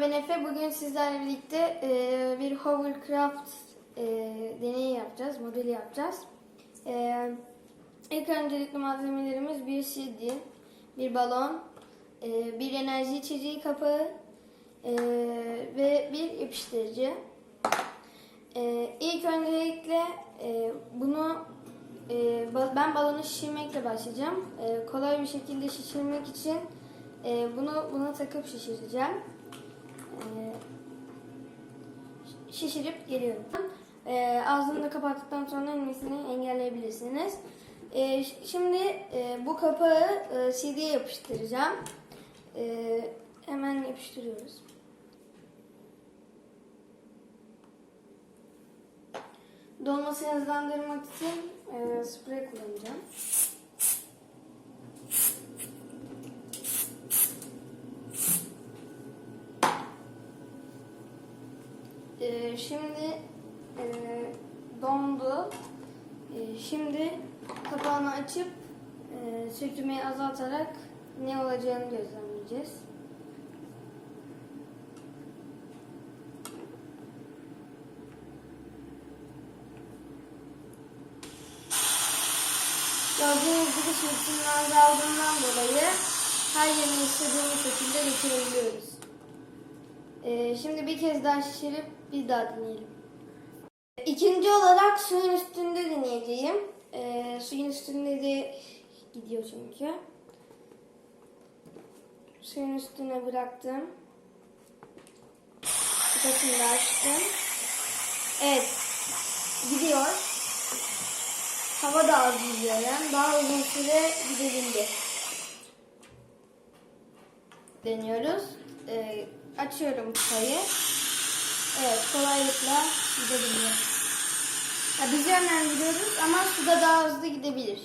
ben Efe. Bugün sizlerle birlikte e, bir hovercraft e, deneyi yapacağız, modeli yapacağız. E, ilk öncelikle malzemelerimiz bir CD, bir balon, e, bir enerji içeceği kapağı e, ve bir yapıştırıcı. E, ilk öncelikle e, bunu e, ben balonu şişirmekle başlayacağım. E, kolay bir şekilde şişirmek için e, bunu buna takıp şişireceğim. E, şişirip geliyorum. E, ağzını da kapattıktan sonra inmesini engelleyebilirsiniz. E, şimdi e, bu kapağı e, CD'ye yapıştıracağım. E, hemen yapıştırıyoruz. Dolmasını hızlandırmak için e, sprey kullanacağım. E, şimdi e, dondu. E, şimdi kapağını açıp e, sürtünmeyi azaltarak ne olacağını gözlemleyeceğiz. Gördüğünüz gibi sürtünme azaldığından dolayı her yerini istediğimiz şekilde geçirebiliyoruz. Ee, şimdi bir kez daha şişirip bir daha deneyelim. İkinci olarak suyun üstünde deneyeceğim. Ee, suyun üstünde de gidiyor çünkü. Suyun üstüne bıraktım. Kapatını da açtım. Evet. Gidiyor. Hava da az gidiyor yani. Daha uzun süre gidebildi. Deniyoruz. Ee, açıyorum kupayı. Evet kolaylıkla gidebiliyor. Ya biz yönlendiriyoruz ama suda daha hızlı gidebilir.